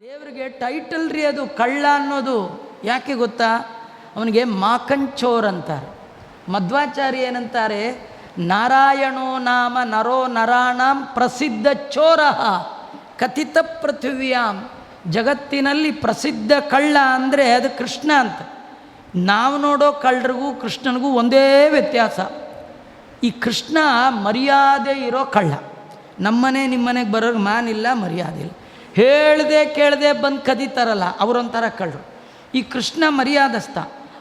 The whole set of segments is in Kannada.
ದೇವರಿಗೆ ಟೈಟಲ್ ರೀ ಅದು, ಕಳ್ಳ ಅನ್ನೋದು. ಯಾಕೆ ಗೊತ್ತಾ? ಅವನಿಗೆ ಮಾಕಂಚೋರ್ ಅಂತಾರೆ. ಮಧ್ವಾಚಾರ್ಯ ಏನಂತಾರೆ? ನಾರಾಯಣೋ ನಾಮ ನರೋ ನರಾಣಾಂ ಪ್ರಸಿದ್ಧ ಚೋರ. ಕಥಿತ ಪೃಥ್ವಿಯಾಂ. ಜಗತ್ತಿನಲ್ಲಿ ಪ್ರಸಿದ್ಧ ಕಳ್ಳ ಅಂದರೆ ಅದು ಕೃಷ್ಣ ಅಂತ. ನಾವು ನೋಡೋ ಕಳ್ಳರಿಗೂ ಕೃಷ್ಣನಿಗೂ ಒಂದೇ ವ್ಯತ್ಯಾಸ. ಈ ಕೃಷ್ಣ ಮರ್ಯಾದೆ ಇರೋ ಕಳ್ಳ. ನಮ್ಮನೆ ನಿಮ್ಮನೆಗೆ ಬರೋರು ಮಾನಿಲ್ಲ, ಮರ್ಯಾದೆ ಇಲ್ಲ. ಹೇಳ್ದೆ ಕೇಳದೆ ಬಂದು ಕದೀತಾರಲ್ಲ, ಅವರೊಂಥರ ಕಳ್ಳರು. ಈ ಕೃಷ್ಣ ಮರ್ಯಾದಸ್ಥ.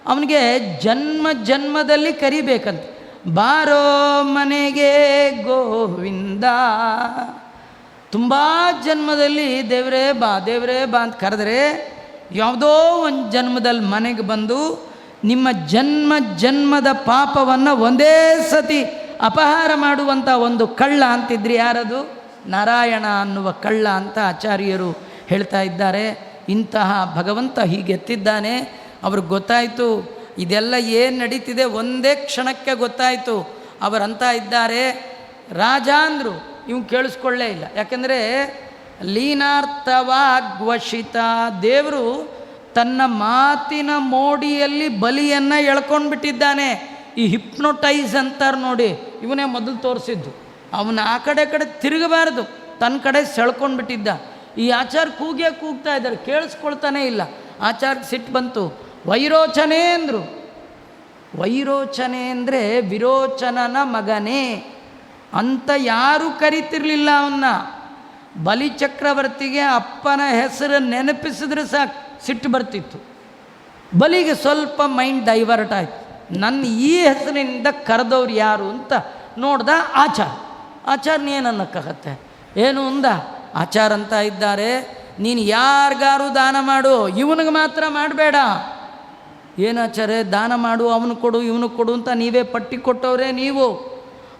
ಅವನಿಗೆ ಜನ್ಮ ಜನ್ಮದಲ್ಲಿ ಕರಿಬೇಕಂತೆ. ಬಾರೋ ಮನೆಗೆ ಗೋವಿಂದ. ತುಂಬ ಜನ್ಮದಲ್ಲಿ ದೇವರೇ ಬಾ ದೇವರೇ ಬಾ ಅಂತ ಕರೆದ್ರೆ ಯಾವುದೋ ಒಂದು ಜನ್ಮದಲ್ಲಿ ಮನೆಗೆ ಬಂದು ನಿಮ್ಮ ಜನ್ಮ ಜನ್ಮದ ಪಾಪವನ್ನು ಒಂದೇ ಸತಿ ಅಪಹಾರ ಮಾಡುವಂಥ ಒಂದು ಕಳ್ಳ ಅಂತಿದ್ರಿ ಯಾರದು? ನಾರಾಯಣ ಅನ್ನುವ ಕಳ್ಳ ಅಂತ ಆಚಾರ್ಯರು ಹೇಳ್ತಾ ಇದ್ದಾರೆ. ಇಂತಹ ಭಗವಂತ ಹೀಗೆತ್ತಿದ್ದಾನೆ ಅವ್ರಿಗೆ ಗೊತ್ತಾಯಿತು, ಇದೆಲ್ಲ ಏನು ನಡೀತಿದೆ ಒಂದೇ ಕ್ಷಣಕ್ಕೆ ಗೊತ್ತಾಯಿತು. ಅವರಂತ ಇದ್ದಾರೆ. ರಾಜ ಅಂದರು ಇವ್ ಕೇಳಿಸ್ಕೊಳ್ಳೇ ಇಲ್ಲ. ಯಾಕೆಂದರೆ ಲೀನಾರ್ಥವಾಗ್ವಶಿತ. ದೇವರು ತನ್ನ ಮಾತಿನ ಮೋಡಿಯಲ್ಲಿ ಬಲಿಯನ್ನು ಎಳ್ಕೊಂಡು ಬಿಟ್ಟಿದ್ದಾನೆ ಈ ಹಿಪ್ನೋಟೈಸ್ ಅಂತಾರೆ ನೋಡಿ, ಇವನೇ ಮೊದಲು ತೋರಿಸಿದ್ದು. ಅವನ ಆ ಕಡೆ ಕಡೆ ತಿರುಗಬಾರ್ದು. ತನ್ನ ಕಡೆ ಸೆಳ್ಕೊಂಡು ಬಿಟ್ಟಿದ್ದ. ಈ ಆಚಾರ ಕೂಗೇ ಕೂಗ್ತಾ ಇದ್ದಾರೆ. ಕೇಳಿಸ್ಕೊಳ್ತಾನೇ ಇಲ್ಲ. ಆಚಾರ್ಯ ಸಿಟ್ಟು ಬಂತು. ವೈರೋಚನೆ ಅಂದರು. ವೈರೋಚನೆ ಅಂದರೆ ವಿರೋಚನನ ಮಗನೇ. ಅಂತ ಯಾರೂ ಕರಿತಿರ್ಲಿಲ್ಲ ಅವನ್ನ. ಬಲಿಚಕ್ರವರ್ತಿಗೆ ಅಪ್ಪನ ಹೆಸರು ನೆನಪಿಸಿದ್ರೆ ಸಾಕು. ಸಿಟ್ಟು ಬರ್ತಿತ್ತು. ಬಲಿಗೆ ಸ್ವಲ್ಪ ಮೈಂಡ್ ಡೈವರ್ಟ್ ಆಯಿತು. ನನ್ನ ಈ ಹೆಸರಿನಿಂದ ಕರೆದವ್ರು ಯಾರು ಅಂತ ನೋಡ್ದ ಆಚಾರ ಆಚಾರ ಏನನ್ನಕ್ಕಾಗತ್ತೆ ಏನು ಅಂದ ಆಚಾರ ಅಂತ ಇದ್ದಾರೆ. ನೀನು ಯಾರಿಗಾರು ದಾನ ಮಾಡು, ಇವನಿಗೆ ಮಾತ್ರ ಮಾಡಬೇಡ. ಏನಾಚಾರೆ ದಾನ ಮಾಡು, ಅವನು ಕೊಡು, ಇವನು ಕೊಡು ಅಂತ ನೀವೇ ಪಟ್ಟಿ ಕೊಟ್ಟವ್ರೆ ನೀವು.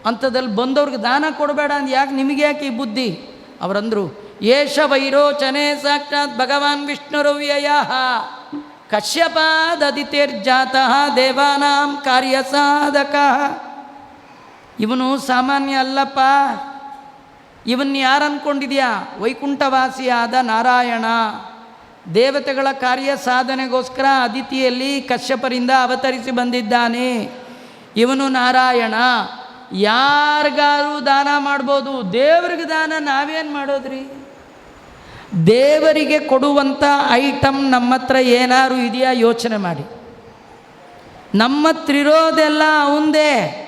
ಅಂಥದ್ದಲ್ಲಿ ಬಂದವ್ರಿಗೆ ದಾನ ಕೊಡಬೇಡ ಅಂದ್ ಯಾಕೆ ನಿಮಗೆ ಯಾಕೆ ಈ ಬುದ್ಧಿ? ಅವರಂದರು, ಏಷ ವೈರೋಚನೆ ಸಾಕ್ಷಾತ್ ಭಗವಾನ್ ವಿಷ್ಣುರವ್ಯಯ ಕಶ್ಯಪಾದದಿತಿರ್ಜಾತಃ ದೇವಾನಾಂ ಕಾರ್ಯ ಸಾಧಕ ಇವನು ಸಾಮಾನ್ಯ ಅಲ್ಲಪ್ಪ. ಇವನ್ ಯಾರು ಅಂದ್ಕೊಂಡಿದ್ಯಾ ವೈಕುಂಠವಾಸಿಯಾದ ನಾರಾಯಣ. ದೇವತೆಗಳ ಕಾರ್ಯ ಸಾಧನೆಗೋಸ್ಕರ ಅದಿತಿಯಲ್ಲಿ ಕಶ್ಯಪರಿಂದ ಅವತರಿಸಿ ಬಂದಿದ್ದಾನೆ. ಇವನು ನಾರಾಯಣ. ಯಾರಿಗಾರು ದಾನ ಮಾಡ್ಬೋದು. ದೇವ್ರಿಗೆ ದಾನ ನಾವೇನು ಮಾಡೋದ್ರಿ? ದೇವರಿಗೆ ಕೊಡುವಂಥ ಐಟಮ್ ನಮ್ಮ ಹತ್ರ ಏನಾರು ಇದೆಯಾ ಯೋಚನೆ ಮಾಡಿ. ನಮ್ಮ ಹತ್ರ ಇರೋದೆಲ್ಲ ಅವಂದೇ.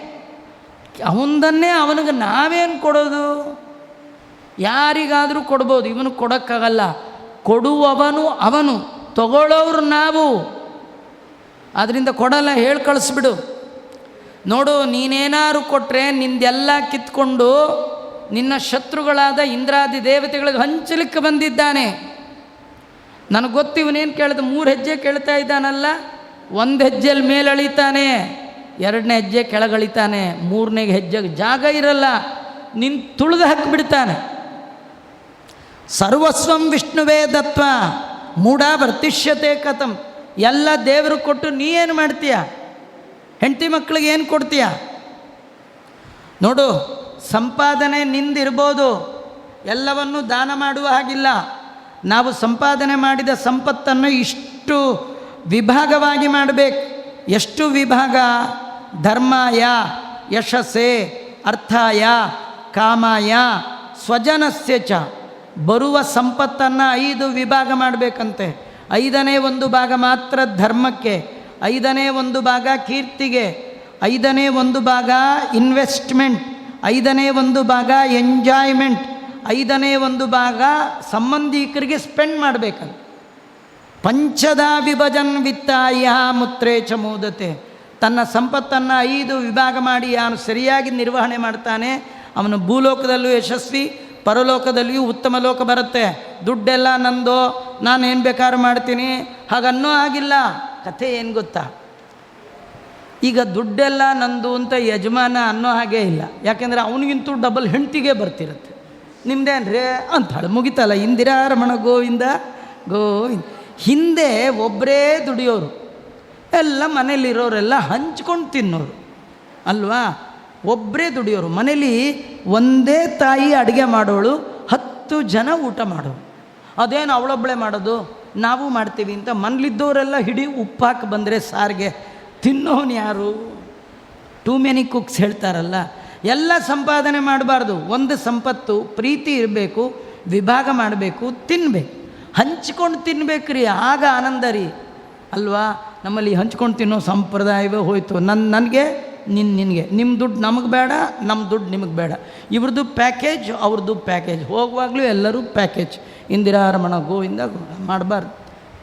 ಅವಂದನ್ನೇ ಅವನಿಗೆ ನಾವೇನು ಕೊಡೋದು? ಯಾರಿಗಾದರೂ ಕೊಡ್ಬೋದು, ಇವನು ಕೊಡೋಕ್ಕಾಗಲ್ಲ. ಕೊಡುವವನು ಅವನು, ತಗೊಳ್ಳೋರು ನಾವು. ಅದರಿಂದ ಕೊಡಲ್ಲ, ಹೇಳಿ ಕಳಿಸ್ಬಿಡು. ನೋಡು ನೀನೇನಾದ್ರು ಕೊಟ್ಟರೆ ನಿಂದೆಲ್ಲ ಕಿತ್ಕೊಂಡು ನಿನ್ನ ಶತ್ರುಗಳಾದ ಇಂದ್ರಾದಿ ದೇವತೆಗಳಿಗೆ ಹಂಚಲಿಕ್ಕೆ ಬಂದಿದ್ದಾನೆ. ನನಗೆ ಗೊತ್ತು, ಇವನೇನು ಕೇಳಿದ? ಮೂರು ಹೆಜ್ಜೆ ಕೇಳ್ತಾ ಇದ್ದಾನಲ್ಲ, ಒಂದು ಹೆಜ್ಜೆಯಲ್ಲಿ ಮೇಲಳಿತಾನೆ. ಎರಡನೇ ಹೆಜ್ಜೆ ಕೆಳಗಳಿತಾನೆ, ಮೂರನೇ ಹೆಜ್ಜೆಗೆ ಜಾಗ ಇರಲ್ಲ, ನಿನ್ ತುಳಿದು ಹಾಕಿಬಿಡ್ತಾನೆ. ಸರ್ವಸ್ವಂ ವಿಷ್ಣುವೇ ದತ್ವ ಮೂಢ ವರ್ತಿಷ್ಯತೆ ಕಥಂ, ಎಲ್ಲ ದೇವರು ಕೊಟ್ಟು ನೀ ಏನು ಮಾಡ್ತೀಯ? ಹೆಂಡತಿ ಮಕ್ಕಳಿಗೆ ಏನು ಕೊಡ್ತೀಯ? ನೋಡು, ಸಂಪಾದನೆ ನಿಂದಿರ್ಬೋದು, ಎಲ್ಲವನ್ನು ದಾನ ಮಾಡುವ ಹಾಗಿಲ್ಲ. ನಾವು ಸಂಪಾದನೆ ಮಾಡಿದ ಸಂಪತ್ತನ್ನು ಇಷ್ಟು ವಿಭಾಗವಾಗಿ ಮಾಡಬೇಕು. ಎಷ್ಟು ವಿಭಾಗ? ಧರ್ಮಾಯ ಯಶಸ್ಸೇ ಅರ್ಥಾಯ ಕಾಮಾಯ ಸ್ವಜನಸ್ಯ ಚ. ಬರುವ ಸಂಪತ್ತನ್ನು ಐದು ವಿಭಾಗ ಮಾಡಬೇಕಂತೆ. ಐದನೇ ಒಂದು ಭಾಗ ಮಾತ್ರ ಧರ್ಮಕ್ಕೆ, ಐದನೇ ಒಂದು ಭಾಗ ಕೀರ್ತಿಗೆ, ಐದನೇ ಒಂದು ಭಾಗ ಇನ್ವೆಸ್ಟ್ಮೆಂಟ್, ಐದನೇ ಒಂದು ಭಾಗ ಎಂಜಾಯ್ಮೆಂಟ್, ಐದನೇ ಒಂದು ಭಾಗ ಸಂಬಂಧಿಕರಿಗೆ ಸ್ಪೆಂಡ್ ಮಾಡಬೇಕಂತ. ಪಂಚದ ವಿಭಜನ್ ವಿತ್ತಾಯ ಮುತ್ರೇ ಚಮೋದತೆ ಮೋದತೆ. ತನ್ನ ಸಂಪತ್ತನ್ನು ಐದು ವಿಭಾಗ ಮಾಡಿ ಅವನು ಸರಿಯಾಗಿ ನಿರ್ವಹಣೆ ಮಾಡ್ತಾನೆ, ಅವನು ಭೂಲೋಕದಲ್ಲೂ ಯಶಸ್ವಿ, ಪರಲೋಕದಲ್ಲಿಯೂ ಉತ್ತಮ ಲೋಕ ಬರುತ್ತೆ. ದುಡ್ಡೆಲ್ಲ ನಂದು, ನಾನು ಏನು ಬೇಕಾದ್ರೂ ಮಾಡ್ತೀನಿ. ಹಾಗನ್ನೂ ಆಗಿಲ್ಲ. ಕಥೆ ಏನು ಗೊತ್ತಾ? ಈಗ ದುಡ್ಡೆಲ್ಲ ನಂದು ಅಂತ ಯಜಮಾನ ಅನ್ನೋ ಹಾಗೆ ಇಲ್ಲ. ಯಾಕೆಂದರೆ ಅವನಿಗಿಂತೂ ಡಬಲ್ ಹೆಂಡ್ತಿಗೆ ಬರ್ತಿರುತ್ತೆ. ನಿಮ್ದೇನ್ರಿ ಅಂತಾಳೆ ಮುಗಿತಲ್ಲ. ಇಂದಿರಾ ರಮಣ ಗೋವಿಂದ ಗೋವಿಂದ. ಹಿಂದೆ ಒಬ್ಬರೇ ದುಡಿಯೋರು. ಎಲ್ಲ ಮನೇಲಿರೋರೆಲ್ಲ ಹಂಚ್ಕೊಂಡು ತಿನ್ನೋರು. ಅಲ್ವಾ? ಒಬ್ಬರೇ ದುಡಿಯೋರು. ಮನೇಲಿ ಒಂದೇ ತಾಯಿ ಅಡುಗೆ ಮಾಡೋಳು, ಹತ್ತು ಜನ ಊಟ ಮಾಡೋರು. ಅದೇನು ಅವಳೊಬ್ಬಳೆ ಮಾಡೋದು? ನಾವು ಮಾಡ್ತೀವಿ ಅಂತ ಮನೇಲಿದ್ದವರೆಲ್ಲ ಹಿಡಿ ಉಪ್ಪು ಹಾಕಿ ಬಂದರೆ ಸಾರಿಗೆ ತಿನ್ನೋನು ಯಾರು? ಟೂ ಮೆನಿ ಕುಕ್ಸ್ ಹೇಳ್ತಾರಲ್ಲ. ಎಲ್ಲ ಸಂಪಾದನೆ ಮಾಡಬಾರ್ದು. ಒಂದು ಸಂಪತ್ತು, ಪ್ರೀತಿ ಇರಬೇಕು, ವಿಭಾಗ ಮಾಡಬೇಕು ತಿನ್ನಬೇಕು ಹಂಚ್ಕೊಂಡು ತಿನ್ಬೇಕ್ರಿ. ಆಗ ಆನಂದ ರೀ. ಅಲ್ವಾ? ನಮ್ಮಲ್ಲಿ ಹಂಚ್ಕೊಂಡು ತಿನ್ನೋ ಸಂಪ್ರದಾಯವೇ ಹೋಯಿತು. ನನ್ನ ನನಗೆ ನಿನ್ನ ನಿನಗೆ. ನಿಮ್ಮ ದುಡ್ಡು ನಮಗೆ ಬೇಡ ನಮ್ಮ ದುಡ್ಡು ನಿಮಗೆ ಬೇಡ. ಇವ್ರದ್ದು ಪ್ಯಾಕೇಜ್ ಅವ್ರದ್ದು ಪ್ಯಾಕೇಜ್. ಹೋಗುವಾಗಲೂ ಎಲ್ಲರೂ ಪ್ಯಾಕೇಜ್. ಇಂದಿರಾ ರಮಣ ಗೋವಿಂದ ಮಾಡಬಾರ್ದು.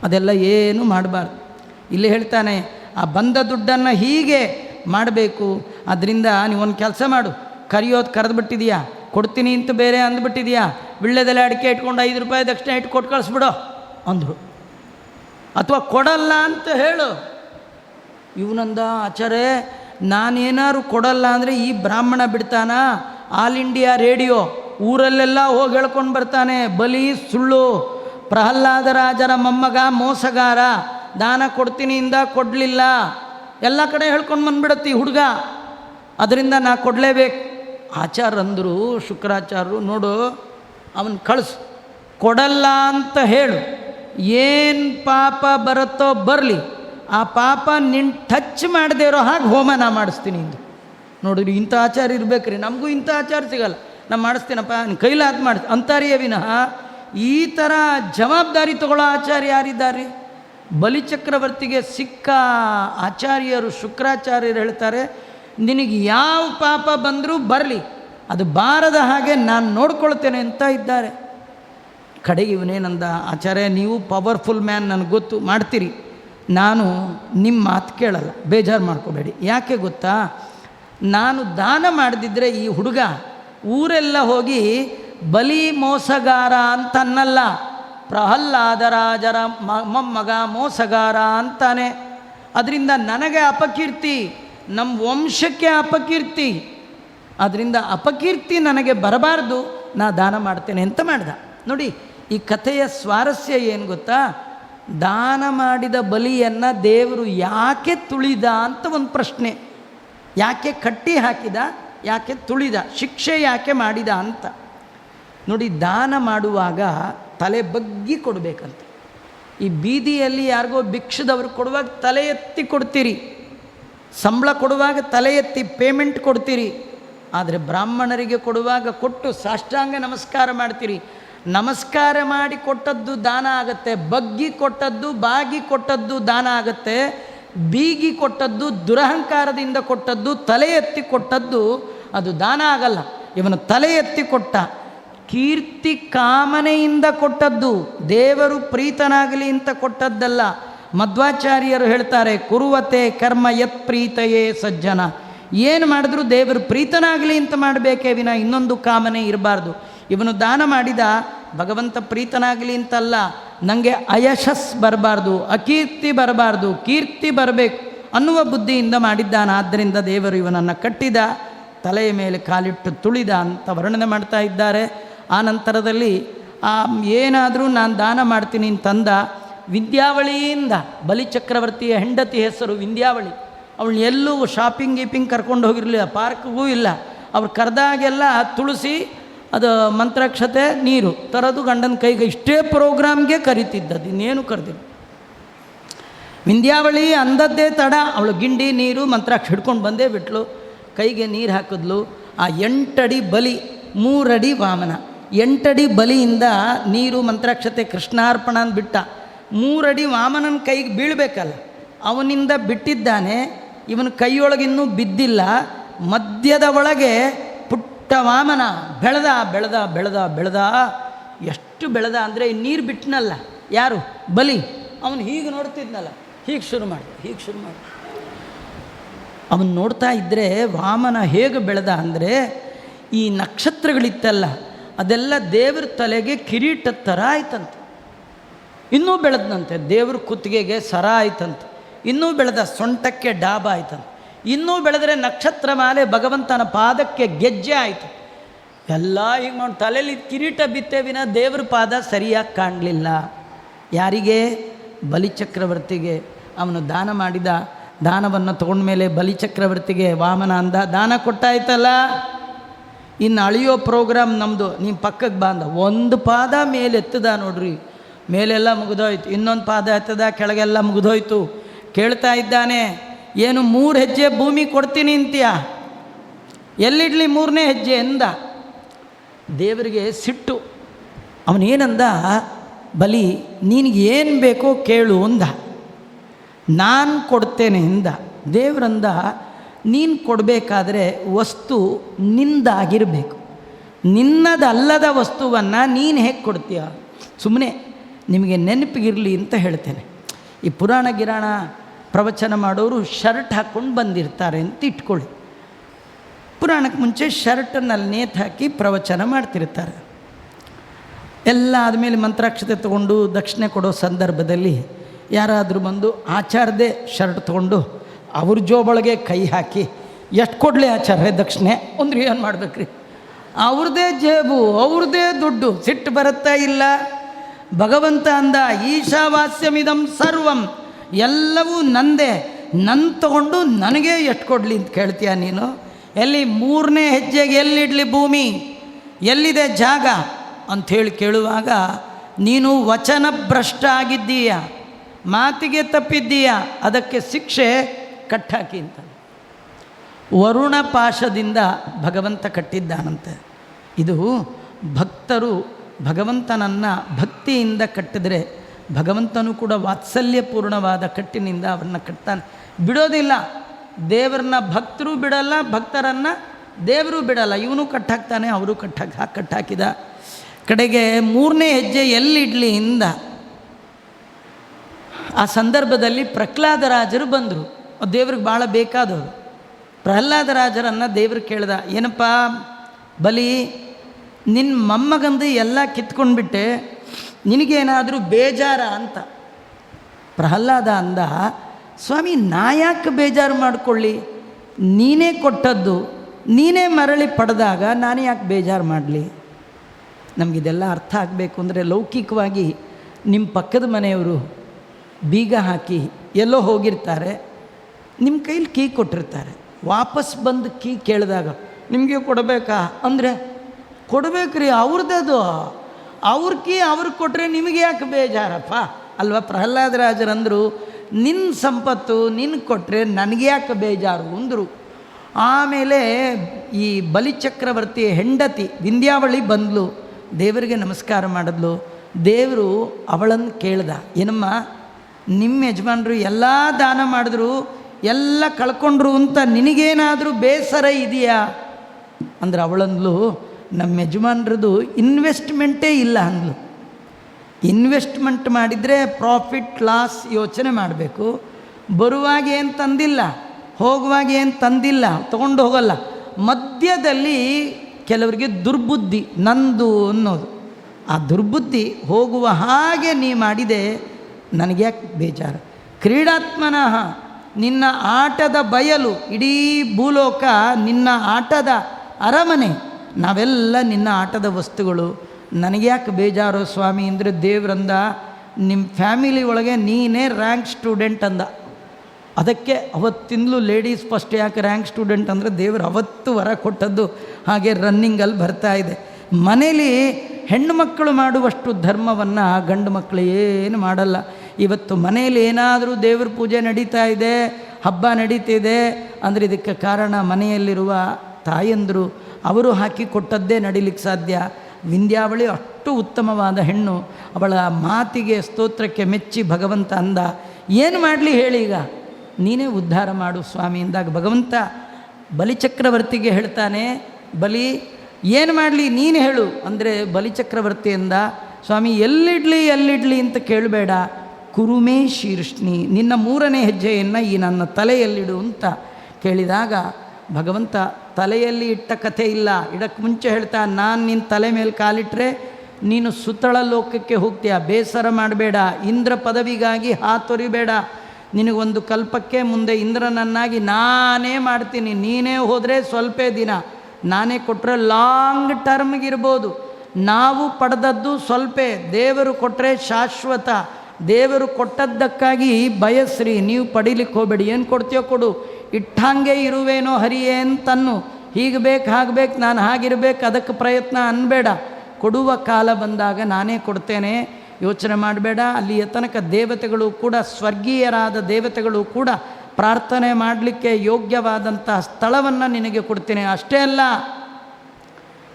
ಅದೆಲ್ಲ ಏನು ಮಾಡಬಾರ್ದು. ಇಲ್ಲಿ ಹೇಳ್ತಾನೆ, ಆ ಬಂದ ದುಡ್ಡನ್ನು ಹೀಗೆ ಮಾಡಬೇಕು. ಅದರಿಂದ ನೀವೊಂದು ಕೆಲಸ ಮಾಡು. ಕರಿಯೋದು ಕರೆದು ಬಿಟ್ಟಿದೀಯಾ? ಕೊಡ್ತೀನಿ ಅಂತ ಬೇರೆ ಅಂದ್ಬಿಟ್ಟಿದೀಯಾ? ವಿಳ್ಳೆದೆಲೆ ಅಡಿಕೆ ಇಟ್ಕೊಂಡು ಐದು ರೂಪಾಯಿ ದಕ್ಷಿಣ ಇಟ್ಟು ಕೊಟ್ಟು ಕಳಿಸ್ಬಿಡೋ ಅಂದರು. ಅಥವಾ ಕೊಡಲ್ಲ ಅಂತ ಹೇಳು. ಇವನಂದ ಆಚಾರ್ಯ, ನಾನೇನಾದ್ರು ಕೊಡಲ್ಲ ಅಂದರೆ ಈ ಬ್ರಾಹ್ಮಣ ಬಿಡ್ತಾನ? ಆಲ್ ಇಂಡಿಯಾ ರೇಡಿಯೋ, ಊರಲ್ಲೆಲ್ಲ ಹೋಗಿ ಹೇಳ್ಕೊಂಡು ಬರ್ತಾನೆ. ಬಲಿ, ಸುಳ್ಳು. ಪ್ರಹ್ಲಾದ ರಾಜರ ಮೊಮ್ಮಗ, ಮೋಸಗಾರ. ದಾನ ಕೊಡ್ತೀನಿ ಇಂದ ಕೊಡಲಿಲ್ಲ. ಎಲ್ಲ ಕಡೆ ಹೇಳ್ಕೊಂಡು ಬಂದ್ಬಿಡತ್ತಿ ಹುಡುಗ. ಅದರಿಂದ ನಾ ಕೊಡಲೇಬೇಕು. ಆಚಾರಂದರು ಶುಕ್ರಾಚಾರ್ಯರು ನೋಡು, ಅವನು ಕಳಿಸು. ಕೊಡಲ್ಲ ಅಂತ ಹೇಳು. ಏನು ಪಾಪ ಬರುತ್ತೋ ಬರಲಿ, ಆ ಪಾಪ ನಿನ್ನ ಟಚ್ ಮಾಡದೇ ಇರೋ ಹಾಗೆ ಹೋಮ ನಾ ಮಾಡಿಸ್ತೀನಿ ಇಂದು. ನೋಡಿದ್ರಿ ಇಂಥ ಆಚಾರ ಇರಬೇಕ್ರಿ. ನಮಗೂ ಇಂಥ ಆಚಾರ ಸಿಗಲ್ಲ. ನಾನು ಮಾಡಿಸ್ತೀನಪ್ಪ ನನ್ನ ಕೈಲಿ ಅದು ಮಾಡಿಸ್, ಅಂತಾರಿಯೇ ವಿನಃ, ಈ ಥರ ಜವಾಬ್ದಾರಿ ತಗೊಳ್ಳೋ ಆಚಾರ್ಯ ಯಾರಿದ್ದಾರೆ? ಬಲಿಚಕ್ರವರ್ತಿಗೆ ಸಿಕ್ಕ ಆಚಾರ್ಯರು, ಶುಕ್ರಾಚಾರ್ಯರು ಹೇಳ್ತಾರೆ, ನಿನಗೆ ಯಾವ ಪಾಪ ಬಂದರೂ ಬರಲಿ, ಅದು ಬಾರದ ಹಾಗೆ ನಾನು ನೋಡ್ಕೊಳ್ತೇನೆ ಅಂತ ಇದ್ದಾರೆ. ಕಡೆಗೆ ಇವನೇನಂದ ಆಚಾರ್ಯ, ನೀವು ಪವರ್ಫುಲ್ ಮ್ಯಾನ್ ನನಗೆ ಗೊತ್ತು, ಮಾಡ್ತೀರಿ. ನಾನು ನಿಮ್ಮ ಮಾತು ಕೇಳಲ್ಲ, ಬೇಜಾರು ಮಾಡ್ಕೋಬೇಡಿ. ಯಾಕೆ ಗೊತ್ತಾ? ನಾನು ದಾನ ಮಾಡಿದ್ರೆ ಈ ಹುಡುಗ ಊರೆಲ್ಲ ಹೋಗಿ ಬಲಿ ಮೋಸಗಾರ ಅಂತ ಅನ್ನಲ್ಲ ಪ್ರಹ್ಲಾದ ರಾಜರ ಮೊಮ್ಮಗ ಮೋಸಗಾರ ಅಂತಾನೆ. ಅದರಿಂದ ನನಗೆ ಅಪಕೀರ್ತಿ ನಮ್ಮ ವಂಶಕ್ಕೆ ಅಪಕೀರ್ತಿ. ಅದರಿಂದ ಅಪಕೀರ್ತಿ ನನಗೆ ಬರಬಾರ್ದು. ನಾ ದಾನ ಮಾಡ್ತೇನೆ ಅಂತ ಮಾಡ್ದ. ನೋಡಿ ಈ ಕಥೆಯ ಸ್ವಾರಸ್ಯ ಏನು ಗೊತ್ತಾ? ದಾನ ಮಾಡಿದ ಬಲಿಯನ್ನು ದೇವರು ಯಾಕೆ ತುಳಿದ ಅಂತ ಒಂದು ಪ್ರಶ್ನೆ. ಯಾಕೆ ಕಟ್ಟಿ ಹಾಕಿದ? ಯಾಕೆ ತುಳಿದ? ಶಿಕ್ಷೆ ಯಾಕೆ ಮಾಡಿದ ಅಂತ. ನೋಡಿ, ದಾನ ಮಾಡುವಾಗ ತಲೆ ಬಗ್ಗಿ ಕೊಡಬೇಕಂತೆ. ಈ ಬೀದಿಯಲ್ಲಿ ಯಾರಿಗೋ ಭಿಕ್ಷದವ್ರು ಕೊಡುವಾಗ ತಲೆ ಎತ್ತಿ ಕೊಡ್ತೀರಿ. ಸಂಬಳ ಕೊಡುವಾಗ ತಲೆ ಎತ್ತಿ ಪೇಮೆಂಟ್ ಕೊಡ್ತೀರಿ. ಆದರೆ ಬ್ರಾಹ್ಮಣರಿಗೆ ಕೊಡುವಾಗ ಕೊಟ್ಟು ಸಾಷ್ಟಾಂಗ ನಮಸ್ಕಾರ ಮಾಡ್ತೀರಿ. ನಮಸ್ಕಾರ ಮಾಡಿ ಕೊಟ್ಟದ್ದು ದಾನ ಆಗತ್ತೆ, ಬಗ್ಗಿ ಕೊಟ್ಟದ್ದು, ಬಾಗಿ ಕೊಟ್ಟದ್ದು ದಾನ ಆಗತ್ತೆ, ಬೀಗಿ ಕೊಟ್ಟದ್ದು, ದುರಹಂಕಾರದಿಂದ ಕೊಟ್ಟದ್ದು, ತಲೆ ಎತ್ತಿ ಕೊಟ್ಟದ್ದು, ಅದು ದಾನ ಆಗಲ್ಲ. ಇವನು ತಲೆ ಎತ್ತಿ ಕೊಟ್ಟ, ಕೀರ್ತಿ ಕಾಮನೆಯಿಂದ ಕೊಟ್ಟದ್ದು, ದೇವರು ಪ್ರೀತನಾಗಲಿ ಅಂತ ಕೊಟ್ಟದ್ದಲ್ಲ. ಮಧ್ವಾಚಾರ್ಯರು ಹೇಳ್ತಾರೆ, ಕುರುವತೆ ಕರ್ಮ ಯತ್ ಪ್ರೀತಯೇ ಸಜ್ಜನ. ಏನು ಮಾಡಿದ್ರು ದೇವರು ಪ್ರೀತನಾಗಲಿ ಅಂತ ಮಾಡಬೇಕೇ ವಿನ ಇನ್ನೊಂದು ಕಾಮನೆ ಇರಬಾರ್ದು. ಇವನು ದಾನ ಮಾಡಿದ ಭಗವಂತ ಪ್ರೀತನಾಗಲಿ ಅಂತಲ್ಲ ನನಗೆ ಅಯಶಸ್ ಬರಬಾರ್ದು, ಅಕೀರ್ತಿ ಬರಬಾರ್ದು, ಕೀರ್ತಿ ಬರಬೇಕು ಅನ್ನುವ ಬುದ್ಧಿಯಿಂದ ಮಾಡಿದ್ದಾನ. ಆದ್ದರಿಂದ ದೇವರು ಇವನನ್ನು ಕಟ್ಟಿದ, ತಲೆಯ ಮೇಲೆ ಕಾಲಿಟ್ಟು ತುಳಿದ ಅಂತ ವರ್ಣನೆ ಮಾಡ್ತಾ ಇದ್ದಾರೆ. ಆ ನಂತರದಲ್ಲಿ ಏನಾದರೂ ನಾನು ದಾನ ಮಾಡ್ತೀನಿ ಅಂತಂದ, ವಿದ್ಯಾವಳಿಯಿಂದ ಬಲಿಚಕ್ರವರ್ತಿಯ ಹೆಂಡತಿ ಹೆಸರು ವಿಂಧ್ಯಾವಳಿ ಅವಳು ಎಲ್ಲೂ ಶಾಪಿಂಗ್ ಗೀಪಿಂಗ್ ಕರ್ಕೊಂಡು ಹೋಗಿರಲಿಲ್ಲ ಪಾರ್ಕ್ಗೂ ಇಲ್ಲ. ಅವ್ರು ಕರೆದಾಗೆಲ್ಲ ತುಳಸಿ ಅದು ಮಂತ್ರಾಕ್ಷತೆ, ನೀರು. ತರೋದು ಗಂಡನ ಕೈಗೆ ಇಷ್ಟೇ ಪ್ರೋಗ್ರಾಮ್ಗೆ ಕರಿತಿದ್ದದ್ದು, ಇನ್ನೇನು ಕರೆದಿಲ್ಲ. ವಿಂಧ್ಯಾವಳಿ ಅಂದದ್ದೇ ತಡ, ಅವಳು ಗಿಂಡಿ, ನೀರು, ಮಂತ್ರಾಕ್ಷ ಹಿಡ್ಕೊಂಡು ಬಂದೇ ಬಿಟ್ಲು. ಕೈಗೆ ನೀರು ಹಾಕಿದ್ಲು. ಆ ಎಂಟಡಿ ಬಲಿ, ಮೂರಡಿ ವಾಮನ. ಎಂಟಡಿ ಬಲಿಯಿಂದ ನೀರು, ಮಂತ್ರಾಕ್ಷತೆ, ಕೃಷ್ಣಾರ್ಪಣ ಬಿಟ್ಟ. ಮೂರಡಿ ವಾಮನನ ಕೈಗೆ ಬೀಳಬೇಕಲ್ಲ, ಅವನಿಂದ ಬಿಟ್ಟಿದ್ದಾನೆ. ಇವನ ಕೈಯೊಳಗಿನ್ನೂ ಬಿದ್ದಿಲ್ಲ. ಮಧ್ಯದ ಒಳಗೆ ಪುಟ್ಟ ವಾಮನ ಬೆಳೆದ ಬೆಳೆದ ಬೆಳೆದ ಬೆಳೆದ. ಎಷ್ಟು ಬೆಳೆದ ಅಂದರೆ ನೀರು ಬಿಟ್ಟನಲ್ಲ ಯಾರು? ಬಲಿ. ಅವನು ಹೀಗೆ ನೋಡ್ತಿದ್ನಲ್ಲ. ಹೀಗೆ ಶುರು ಮಾಡಿ ಹೀಗೆ ಶುರು ಮಾಡಿ ಅವನು ನೋಡ್ತಾ ಇದ್ದರೆ ವಾಮನ ಹೇಗೆ ಬೆಳೆದ ಅಂದರೆ ಈ ನಕ್ಷತ್ರಗಳಿತ್ತಲ್ಲ, ಅದೆಲ್ಲ ದೇವ್ರ ತಲೆಗೆ ಕಿರೀಟ ಥರ ಆಯ್ತಂತೆ. ಇನ್ನೂ ಬೆಳೆದನಂತೆ. ದೇವ್ರ ಕುತ್ತಿಗೆಗೆ ಸರ ಆಯ್ತಂತೆ. ಇನ್ನೂ ಬೆಳೆದ ಸೊಂಟಕ್ಕೆ ಡಾಬ ಆಯ್ತಂತೆ. ಇನ್ನೂ ಬೆಳೆದರೆ ನಕ್ಷತ್ರ ಮಾಲೆ ಭಗವಂತನ ಪಾದಕ್ಕೆ ಗೆಜ್ಜೆ ಆಯಿತು. ಎಲ್ಲ ಈಗ ನೋಡಿ ತಲೆಯಲ್ಲಿ ಕಿರೀಟ ಬಿತ್ತೇವಿನ ದೇವ್ರ ಪಾದ ಸರಿಯಾಗಿ ಕಾಣಲಿಲ್ಲ. ಯಾರಿಗೆ? ಬಲಿಚಕ್ರವರ್ತಿಗೆ ಅವನು ದಾನ ಮಾಡಿದ, ದಾನವನ್ನು ತಗೊಂಡ್ಮೇಲೆ ಬಲಿಚಕ್ರವರ್ತಿಗೆ ವಾಮನ ಅಂದ, ದಾನ ಕೊಟ್ಟಾಯ್ತಲ್ಲ? ಇನ್ನು ಅಳಿಯೋ ಪ್ರೋಗ್ರಾಮ್ ನಮ್ಮದು ನಿಮ್ಮ ಪಕ್ಕಕ್ಕೆ ಬಂದ ಒಂದು ಪಾದ ಮೇಲೆ ಎತ್ತದ ನೋಡ್ರಿ. ಮೇಲೆಲ್ಲ ಮುಗಿದೋಯ್ತು. ಇನ್ನೊಂದು ಪಾದ ಎತ್ತದ, ಕೆಳಗೆಲ್ಲ ಮುಗಿದೋಯ್ತು. ಕೇಳ್ತಾ ಇದ್ದಾನೆ. ಏನು ಮೂರು ಹೆಜ್ಜೆ ಭೂಮಿ ಕೊಡ್ತೀನಿ ಅಂತೀಯ? ಎಲ್ಲಿಡ್ಲಿ ಮೂರನೇ ಹೆಜ್ಜೆ ಎಂದ? ದೇವರಿಗೆ ಸಿಟ್ಟು. ಅವನೇನಂದ ಬಲಿ, ನಿನಗೆ ಏನು ಬೇಕೋ ಕೇಳು ಅಂದ. ನಾನು ಕೊಡ್ತೇನೆ ಎಂದ. ದೇವರಂದ, ನೀನು ಕೊಡಬೇಕಾದ್ರೆ ವಸ್ತು ನಿಂದಾಗಿರಬೇಕು. ನಿನ್ನದಲ್ಲದ ವಸ್ತುವನ್ನು ನೀನು ಹೇಗೆ ಕೊಡ್ತೀಯ? ಸುಮ್ಮನೆ ನಿಮಗೆ ನೆನಪಿಗಿರಲಿ ಅಂತ ಹೇಳ್ತೇನೆ. ಈ ಪುರಾಣ ಗಿರಾಣ ಪ್ರವಚನ ಮಾಡೋರು ಶರ್ಟ್ ಹಾಕ್ಕೊಂಡು ಬಂದಿರ್ತಾರೆ ಅಂತ ಇಟ್ಕೊಳ್ಳಿ. ಪುರಾಣಕ್ಕೆ ಮುಂಚೆ ಶರ್ಟನ್ನಲ್ಲಿ ನೇತು ಹಾಕಿ ಪ್ರವಚನ ಮಾಡ್ತಿರ್ತಾರೆ. ಎಲ್ಲ ಆದಮೇಲೆ ಮಂತ್ರಾಕ್ಷತೆ ತಗೊಂಡು ದಕ್ಷಿಣೆ ಕೊಡೋ ಸಂದರ್ಭದಲ್ಲಿ ಯಾರಾದರೂ ಬಂದು ಆಚಾರದೆ ಶರ್ಟ್ ತೊಗೊಂಡು ಅವ್ರ ಜೋಬೊಳಗೆ ಕೈ ಹಾಕಿ, ಎಷ್ಟು ಕೊಡಲಿ ಆಚಾರ್ಯ ದಕ್ಷಿಣೆ? ಅಂದ್ರೆ ಏನು ಮಾಡ್ಬೇಕ್ರಿ? ಅವ್ರದ್ದೇ ಜೇಬು ಅವ್ರದ್ದೇ ದುಡ್ಡು, ಸಿಟ್ಟು ಬರುತ್ತಾ ಇಲ್ಲ? ಭಗವಂತ ಅಂದ, ಈಶಾವಾಸ್ಯಮಿದಂ ಸರ್ವಂ ಎಲ್ಲವೂ ನಂದೇ. ನನ್ನ ತಗೊಂಡು ನನಗೆ ಎಷ್ಟು ಕೊಡಲಿ ಅಂತ ಕೇಳ್ತೀಯ ನೀನು? ಎಲ್ಲಿ ಮೂರನೇ ಹೆಜ್ಜೆಗೆ ಎಲ್ಲಿಡಲಿ ಭೂಮಿ? ಎಲ್ಲಿದೆ ಜಾಗ? ಅಂಥೇಳಿ ಕೇಳುವಾಗ, ನೀನು ವಚನ ಭ್ರಷ್ಟ ಆಗಿದ್ದೀಯ ಮಾತಿಗೆ ತಪ್ಪಿದ್ದೀಯ, ಅದಕ್ಕೆ ಶಿಕ್ಷೆ ಕಟ್ಟಾಕಿ ಅಂತ ವರುಣ ಪಾಶದಿಂದ ಭಗವಂತ ಕಟ್ಟಿದ್ದಾನಂತೆ. ಇದು ಭಕ್ತರು ಭಗವಂತನನ್ನು ಭಕ್ತಿಯಿಂದ ಕಟ್ಟಿದರೆ ಭಗವಂತನು ಕೂಡ ವಾತ್ಸಲ್ಯಪೂರ್ಣವಾದ ಕಟ್ಟಿನಿಂದ ಅವನ್ನು ಕಟ್ತಾನೆ. ಬಿಡೋದಿಲ್ಲ. ದೇವರನ್ನ ಭಕ್ತರು ಬಿಡಲ್ಲ, ಭಕ್ತರನ್ನು ದೇವರು ಬಿಡಲ್ಲ. ಇವನು ಕಟ್ಟಾಕ್ತಾನೆ, ಅವರು ಕಟ್ಟಾಕ್, ಹಾಕಿ, ಕಟ್ಟಾಕಿದ. ಕಡೆಗೆ ಮೂರನೇ ಹೆಜ್ಜೆ ಎಲ್ಲಿಡ್ಲಿ ಇಂದ ಆ ಸಂದರ್ಭದಲ್ಲಿ ಪ್ರಹ್ಲಾದರಾಜರು ಬಂದರು. ದೇವ್ರಿಗೆ ಭಾಳ ಬೇಕಾದವರು. ಪ್ರಹ್ಲಾದರಾಜರನ್ನು ದೇವ್ರಿಗೆ ಕೇಳ್ದ, ಏನಪ್ಪ ಬಲಿ ನಿನ್ನ ಮೊಮ್ಮಗಂದು ಎಲ್ಲ ಕಿತ್ಕೊಂಡ್ಬಿಟ್ಟೆ ನಿನಗೇನಾದರೂ ಬೇಜಾರ ಅಂತ. ಪ್ರಹ್ಲಾದ ಅಂದ, ಸ್ವಾಮಿ, ನಾ ಯಾಕೆ ಬೇಜಾರು ಮಾಡಿಕೊಳ್ಳಿ? ನೀನೇ ಕೊಟ್ಟದ್ದು, ನೀನೇ ಮರಳಿ ಪಡೆದಾಗ ನಾನು ಯಾಕೆ ಬೇಜಾರು ಮಾಡಲಿ? ನಮಗಿದೆಲ್ಲ ಅರ್ಥ ಆಗಬೇಕು ಅಂದರೆ ಲೌಕಿಕವಾಗಿ ನಿಮ್ಮ ಪಕ್ಕದ ಮನೆಯವರು ಬೀಗ ಹಾಕಿ ಎಲ್ಲೋ ಹೋಗಿರ್ತಾರೆ ನಿಮ್ಮ ಕೈಲಿ ಕೀ ಕೊಟ್ಟಿರ್ತಾರೆ. ವಾಪಸ್ ಬಂದು ಕೀ ಕೇಳಿದಾಗ, ನಿಮಗೆ ಕೊಡಬೇಕಾ? ಅಂದರೆ, ಕೊಡಬೇಕ್ರಿ, ಅವ್ರದ್ದು ಅವ್ರ ಕೀ ಅವ್ರಿಗೆ ಕೊಟ್ಟರೆ ನಿಮಗೆ ಯಾಕೆ ಬೇಜಾರಪ್ಪ? ಅಲ್ವಾ ಪ್ರಹ್ಲಾದರಾಜರಂದರು ನಿನ್ನ ಸಂಪತ್ತು ನಿನ್ನ ಕೊಟ್ಟರೆ ನನಗೆ ಯಾಕೆ ಬೇಜಾರು? ಅಂದರು. ಆಮೇಲೆ ಈ ಬಲಿಚಕ್ರವರ್ತಿ ಹೆಂಡತಿ ವಿಂಧ್ಯಾವಳಿ ಬಂದ್ಲು. ದೇವರಿಗೆ ನಮಸ್ಕಾರ ಮಾಡಿದ್ಲು. ದೇವರು ಅವಳನ್ನು ಕೇಳ್ದ, ಏನಮ್ಮ ನಿಮ್ಮ ಯಜಮಾನರು ಎಲ್ಲ ದಾನ ಮಾಡಿದ್ರು, ಎಲ್ಲ ಕಳ್ಕೊಂಡ್ರು ಅಂತ ನಿನಗೇನಾದರೂ ಬೇಸರ ಇದೆಯಾ? ಅಂದ್ರೆ ಅವಳಂದ್ಲು ನಮ್ಮ ಯಜಮಾನ್ರದ್ದು ಇನ್ವೆಸ್ಟ್ಮೆಂಟೇ ಇಲ್ಲ ಅಂದ್ಲು. ಇನ್ವೆಸ್ಟ್ಮೆಂಟ್ ಮಾಡಿದರೆ ಪ್ರಾಫಿಟ್ ಲಾಸ್ ಯೋಚನೆ ಮಾಡಬೇಕು. ಬರುವಾಗ ಏನು ತಂದಿಲ್ಲ, ಹೋಗುವಾಗ ಏನು ತಂದಿಲ್ಲ, ತೊಗೊಂಡು ಹೋಗಲ್ಲ. ಮಧ್ಯದಲ್ಲಿ ಕೆಲವರಿಗೆ ದುರ್ಬುದ್ಧಿ, ನಂದು ಅನ್ನೋದು. ಆ ದುರ್ಬುದ್ಧಿ ಹೋಗುವ ಹಾಗೆ ನೀ ಮಾಡಿದೆ, ನನಗೆ ಯಾಕೆ ಬೇಜಾರು? ಕ್ರೀಡಾತ್ಮನಃ ನಿನ್ನ ಆಟದ ಬಯಲು, ಇಡೀ ಭೂಲೋಕ ನಿನ್ನ ಆಟದ ಅರಮನೆ. ನಾವೆಲ್ಲ ನಿನ್ನ ಆಟದ ವಸ್ತುಗಳು. ನನಗ್ಯಾಕೆ ಬೇಜಾರು ಸ್ವಾಮಿ ಅಂದರೆ ದೇವ್ರಂದ ನಿಮ್ಮ ಫ್ಯಾಮಿಲಿ ಒಳಗೆ ನೀನೇ ರ್ಯಾಂಕ್ ಸ್ಟೂಡೆಂಟ್ ಅಂದ. ಅದಕ್ಕೆ ಅವತ್ತಿಂದಲೂ ಲೇಡೀಸ್ ಫಸ್ಟ್ ಯಾಕೆ ರ್ಯಾಂಕ್ ಸ್ಟೂಡೆಂಟ್ ಅಂದರೆ ದೇವರು ಅವತ್ತು ವರ ಕೊಟ್ಟದ್ದು ಹಾಗೆ ರನ್ನಿಂಗಲ್ಲಿ ಬರ್ತಾ ಇದೆ. ಮನೇಲಿ ಹೆಣ್ಣು ಮಕ್ಕಳು ಮಾಡುವಷ್ಟು ಧರ್ಮವನ್ನು ಗಂಡು ಮಕ್ಕಳು ಏನು ಮಾಡಲ್ಲ. ಇವತ್ತು ಮನೆಯಲ್ಲಿ ಏನಾದರೂ ದೇವ್ರ ಪೂಜೆ ನಡೀತಾ ಇದೆ, ಹಬ್ಬ ನಡೀತಿದೆ, ಅಂದರೆ ಇದಕ್ಕೆ ಕಾರಣ ಮನೆಯಲ್ಲಿರುವ ತಾಯಂದರು ಅವರು ಹಾಕಿ ಕೊಟ್ಟದ್ದೇ ನಡಿಲಿಕ್ಕೆ ಸಾಧ್ಯ. ವಿಂಧ್ಯಾವಳಿ ಅಷ್ಟು ಉತ್ತಮವಾದ ಹೆಣ್ಣು. ಅವಳ ಮಾತಿಗೆ ಸ್ತೋತ್ರಕ್ಕೆ ಮೆಚ್ಚಿ ಭಗವಂತ ಅಂದ, ಏನು ಮಾಡಲಿ ಹೇಳಿ ಈಗ? ನೀನೇ ಉದ್ಧಾರ ಮಾಡು ಸ್ವಾಮಿ ಅಂದಾಗ ಭಗವಂತ ಬಲಿಚಕ್ರವರ್ತಿಗೆ ಹೇಳ್ತಾನೆ, ಬಲಿ, ಏನು ಮಾಡಲಿ ನೀನು ಹೇಳು. ಅಂದರೆ ಬಲಿಚಕ್ರವರ್ತಿಯಿಂದ ಸ್ವಾಮಿ, ಎಲ್ಲಿಡ್ಲಿ ಎಲ್ಲಿಡ್ಲಿ ಅಂತ ಕೇಳಬೇಡ. ಕುರುಮೇ ಶೀರ್ಷ್ಣಿ, ನಿನ್ನ ಮೂರನೇ ಹೆಜ್ಜೆಯನ್ನು ಈ ನನ್ನ ತಲೆಯಲ್ಲಿಡು ಅಂತ ಕೇಳಿದಾಗ ಭಗವಂತ ತಲೆಯಲ್ಲಿ ಇಟ್ಟ ಕಥೆ ಇಲ್ಲ. ಇಡಕ್ಕೆ ಮುಂಚೆ ಹೇಳ್ತಾ, ನಾನು ನಿನ್ನ ತಲೆ ಮೇಲೆ ಕಾಲಿಟ್ಟರೆ ನೀನು ಸುತ್ತಳ ಲೋಕಕ್ಕೆ ಹೋಗ್ತೀಯ. ಬೇಸರ ಮಾಡಬೇಡ. ಇಂದ್ರ ಪದವಿಗಾಗಿ ಹಾತೊರಿಬೇಡ ನಿನಗೊಂದು ಕಲ್ಪಕ್ಕೆ ಮುಂದೆ ಇಂದ್ರನನ್ನಾಗಿ ನಾನೇ ಮಾಡ್ತೀನಿ. ನೀನೇ ಹೋದರೆ ಸ್ವಲ್ಪ ದಿನ. ನಾನೇ ಕೊಟ್ಟರೆ ಲಾಂಗ್ ಟರ್ಮ್ಗಿರ್ಬೋದು. ನಾವು ಪಡೆದದ್ದು ಸ್ವಲ್ಪ. ದೇವರು ಕೊಟ್ಟರೆ ಶಾಶ್ವತ. ದೇವರು ಕೊಟ್ಟದ್ದಕ್ಕಾಗಿ ಬಯಸ್ರಿ. ನೀವು ಪಡಿಲಿಕ್ಕೆ ಹೋಗಬೇಡಿ. ಏನು ಕೊಡ್ತೀಯೋ ಕೊಡು. ಇಟ್ಟಂಗೆ ಇರುವೇನೋ ಹರಿಯೇ ಅಂತನ್ನು. ಹೀಗೆ ಬೇಕು ಹಾಗಬೇಕು ನಾನು ಹಾಗಿರ್ಬೇಕು, ಅದಕ್ಕೆ ಪ್ರಯತ್ನ ಅನ್ಬೇಡ. ಕೊಡುವ ಕಾಲ ಬಂದಾಗ ನಾನೇ ಕೊಡ್ತೇನೆ. ಯೋಚನೆ ಮಾಡಬೇಡ. ಅಲ್ಲಿಯ ತನಕ ದೇವತೆಗಳು ಕೂಡ, ಸ್ವರ್ಗೀಯರಾದ ದೇವತೆಗಳು ಕೂಡ ಪ್ರಾರ್ಥನೆ ಮಾಡಲಿಕ್ಕೆ ಯೋಗ್ಯವಾದಂತಹ ಸ್ಥಳವನ್ನು ನಿನಗೆ ಕೊಡ್ತೇನೆ. ಅಷ್ಟೇ ಅಲ್ಲ,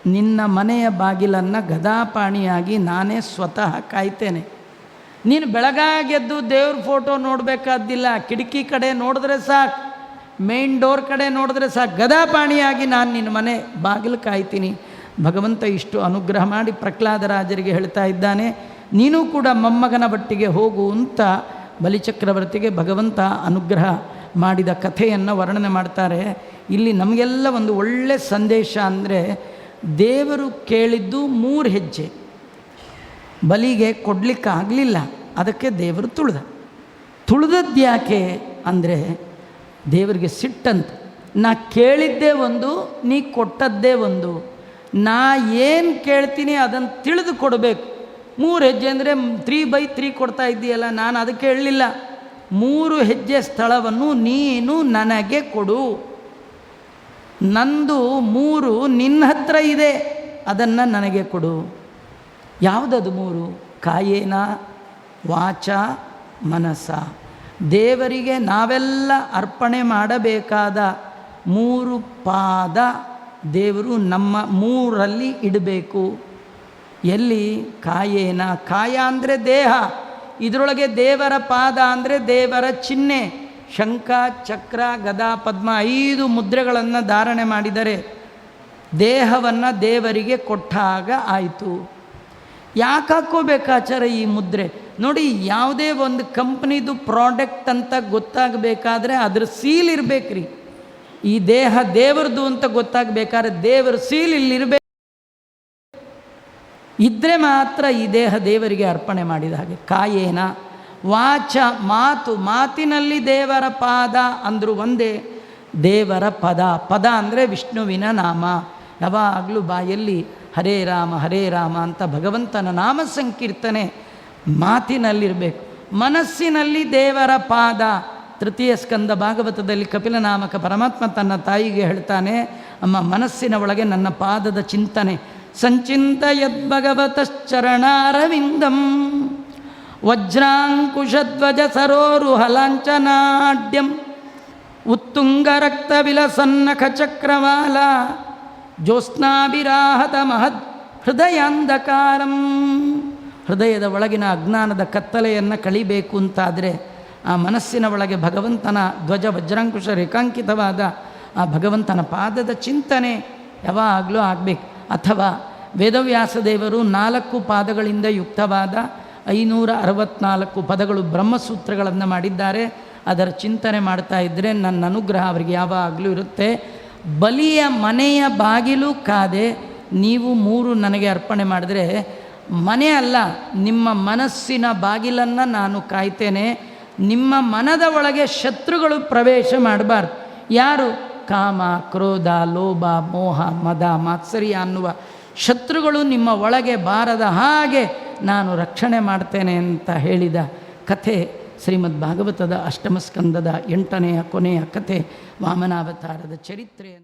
ನಿನ್ನ ಮನೆಯ ಬಾಗಿಲನ್ನು ಗದಾಪಾಣಿಯಾಗಿ ನಾನೇ ಸ್ವತಃ ಕಾಯ್ತೇನೆ. ನೀನು ಬೆಳಗಾಗೆದ್ದು ದೇವ್ರ ಫೋಟೋ ನೋಡಬೇಕಾದ್ದಿಲ್ಲ. ಕಿಟಕಿ ಕಡೆ ನೋಡಿದ್ರೆ ಸಾಕು. ಮೇನ್ ಡೋರ್ ಕಡೆ ನೋಡಿದ್ರೆ ಸಹ ಗದಾಪಾಣಿಯಾಗಿ ನಾನು ನಿನ್ನ ಮನೆ ಬಾಗಿಲು ಕಾಯ್ತೀನಿ. ಭಗವಂತ ಇಷ್ಟು ಅನುಗ್ರಹ ಮಾಡಿ ಪ್ರಹ್ಲಾದರಾಜರಿಗೆ ಹೇಳ್ತಾ ಇದ್ದಾನೆ, ನೀನು ಕೂಡ ಮೊಮ್ಮಗನ ಬಟ್ಟಿಗೆ ಹೋಗು ಅಂತ ಬಲಿಚಕ್ರವರ್ತಿಗೆ ಭಗವಂತ ಅನುಗ್ರಹ ಮಾಡಿದ ಕಥೆಯನ್ನು ವರ್ಣನೆ ಮಾಡ್ತಾರೆ. ಇಲ್ಲಿ ನಮಗೆಲ್ಲ ಒಂದು ಒಳ್ಳೆ ಸಂದೇಶ ಅಂದರೆ ದೇವರು ಕೇಳಿದ್ದು ಮೂರು ಹೆಜ್ಜೆ. ಬಲಿಗೆ ಕೊಡಲಿಕ್ಕಾಗಲಿಲ್ಲ, ಅದಕ್ಕೆ ದೇವರು ತುಳಿದ. ತುಳಿದದ್ಯಾಕೆ ಅಂದರೆ ದೇವರಿಗೆ ಸಿಟ್ಟಂತ. ನಾ ಕೇಳಿದ್ದೇ ಒಂದು, ನೀ ಕೊಟ್ಟದ್ದೇ ಒಂದು. ನಾ ಏನು ಕೇಳ್ತೀನಿ ಅದನ್ನು ತಿಳಿದು ಕೊಡಬೇಕು. ಮೂರು ಹೆಜ್ಜೆ ಅಂದರೆ ತ್ರೀ ಬೈ ತ್ರೀ ಕೊಡ್ತಾ ಇದ್ದೀಯಲ್ಲ, ನಾನು ಅದಕ್ಕೆ ಹೇಳಲಿಲ್ಲ. ಮೂರು ಹೆಜ್ಜೆ ಸ್ಥಳವನ್ನು ನೀನು ನನಗೆ ಕೊಡು. ನಂದು ಮೂರು ನಿನ್ನ ಹತ್ರ ಇದೆ, ಅದನ್ನು ನನಗೆ ಕೊಡು. ಯಾವುದದು ಮೂರು? ಕಾಯೇನ, ವಾಚ, ಮನಸ್ಸ. ದೇವರಿಗೆ ನಾವೆಲ್ಲ ಅರ್ಪಣೆ ಮಾಡಬೇಕಾದ ಮೂರು ಪಾದ ದೇವರು ನಮ್ಮ ಮೂರಲ್ಲಿ ಇಡಬೇಕು. ಎಲ್ಲಿ? ಕಾಯೇನ? ಕಾಯ ಅಂದರೆ ದೇಹ. ಇದರೊಳಗೆ ದೇವರ ಪಾದ ಅಂದರೆ ದೇವರ ಚಿಹ್ನೆ. ಶಂಖ, ಚಕ್ರ, ಗದಾ, ಪದ್ಮ ಐದು ಮುದ್ರೆಗಳನ್ನು ಧಾರಣೆ ಮಾಡಿದರೆ ದೇಹವನ್ನು ದೇವರಿಗೆ ಕೊಟ್ಟಾಗ ಆಯಿತು. ಯಾಕೆ ಹಾಕೋಬೇಕಾಚಾರ ಈ ಮುದ್ರೆ? ನೋಡಿ, ಯಾವುದೇ ಒಂದು ಕಂಪ್ನಿದು ಪ್ರಾಡಕ್ಟ್ ಅಂತ ಗೊತ್ತಾಗಬೇಕಾದ್ರೆ ಅದ್ರ ಸೀಲ್ ಇರಬೇಕ್ರಿ. ಈ ದೇಹ ದೇವರದು ಅಂತ ಗೊತ್ತಾಗಬೇಕಾದ್ರೆ ದೇವರ ಸೀಲ್ ಇಲ್ಲಿರಬೇಕು. ಇದ್ದರೆ ಮಾತ್ರ ಈ ದೇಹ ದೇವರಿಗೆ ಅರ್ಪಣೆ ಮಾಡಿದ ಹಾಗೆ. ಕಾಯೇನ? ವಾಚ ಮಾತು, ಮಾತಿನಲ್ಲಿ ದೇವರ ಪಾದ ಅಂದರು ಒಂದೇ, ದೇವರ ಪದ. ಪದ ಅಂದರೆ ವಿಷ್ಣುವಿನ ನಾಮ. ಯಾವಾಗಲೂ ಬಾಯಲ್ಲಿ ಹರೇ ರಾಮ ಹರೇ ರಾಮ ಅಂತ ಭಗವಂತನ ನಾಮ ಸಂಕೀರ್ತನೆ. ಮಾತಿನಲ್ಲಿರಬೇಕು. ಮನಸ್ಸಿನಲ್ಲಿ ದೇವರ ಪಾದ. ತೃತೀಯ ಸ್ಕಂದ ಭಾಗವತದಲ್ಲಿ ಕಪಿಲನಾಮಕ ಪರಮಾತ್ಮ ತನ್ನ ತಾಯಿಗೆ ಹೇಳ್ತಾನೆ, ಅಮ್ಮ, ಮನಸ್ಸಿನ ಒಳಗೆ ನನ್ನ ಪಾದದ ಚಿಂತನೆ. ಸಂಚಿಂತಯದ್ಭಗವತಶ್ಚರಣಾರವಿಂದಂ. ವಜ್ರಾಂಕುಶಧ್ವಜ ಸರೋರುಹಲಾಂಚನಾಡ್ಯಂ ಉತ್ತುಂಗರಕ್ತ ವಿಲಸನ್ನಖ ಚಕ್ರವಾಲ ಜ್ಯೋತ್ಸ್ನಾಭಿರಾಹತ ಮಹದ್ ಹೃದಯಾಂಧಕಾರಂ. ಹೃದಯದ ಒಳಗಿನ ಅಜ್ಞಾನದ ಕತ್ತಲೆಯನ್ನು ಕಳಿಬೇಕು ಅಂತಾದರೆ ಆ ಮನಸ್ಸಿನ ಒಳಗೆ ಭಗವಂತನ ಧ್ವಜ ವಜ್ರಾಂಕುಶ ರೇಖಾಂಕಿತವಾದ ಆ ಭಗವಂತನ ಪಾದದ ಚಿಂತನೆ ಯಾವಾಗಲೂ ಆಗಬೇಕು. ಅಥವಾ ವೇದವ್ಯಾಸ ದೇವರು ನಾಲ್ಕು ಪಾದಗಳಿಂದ ಯುಕ್ತವಾದ ಐನೂರ ಅರವತ್ನಾಲ್ಕು ಪದಗಳು ಬ್ರಹ್ಮಸೂತ್ರಗಳನ್ನು ಮಾಡಿದ್ದಾರೆ. ಅದರ ಚಿಂತನೆ ಮಾಡ್ತಾ ಇದ್ದರೆ ನನ್ನ ಅನುಗ್ರಹ ಅವರಿಗೆ ಯಾವಾಗಲೂ ಇರುತ್ತೆ. ಬಲಿಯ ಮನೆಯ ಬಾಗಿಲು ಕಾದೆ ನೀವು ಮೂರು ನನಗೆ ಅರ್ಪಣೆ ಮಾಡಿದ್ರೆ ಮನೆ ಅಲ್ಲ, ನಿಮ್ಮ ಮನಸ್ಸಿನ ಬಾಗಿಲನ್ನು ನಾನು ಕಾಯ್ತೇನೆ. ನಿಮ್ಮ ಮನದ ಒಳಗೆ ಶತ್ರುಗಳು ಪ್ರವೇಶ ಮಾಡಬಾರ್ದು. ಯಾರು? ಕಾಮ, ಕ್ರೋಧ, ಲೋಭ, ಮೋಹ, ಮದ, ಮಾತ್ಸರ್ಯ ಅನ್ನುವ ಶತ್ರುಗಳು ನಿಮ್ಮ ಒಳಗೆ ಬಾರದ ಹಾಗೆ ನಾನು ರಕ್ಷಣೆ ಮಾಡ್ತೇನೆ ಅಂತ ಹೇಳಿದ ಕಥೆ ಶ್ರೀಮದ್ ಭಾಗವತದ ಅಷ್ಟಮ ಸ್ಕಂದದ ಎಂಟನೆಯ ಕೊನೆಯ ಕಥೆ ವಾಮನಾವತಾರದ ಚರಿತ್ರೆ.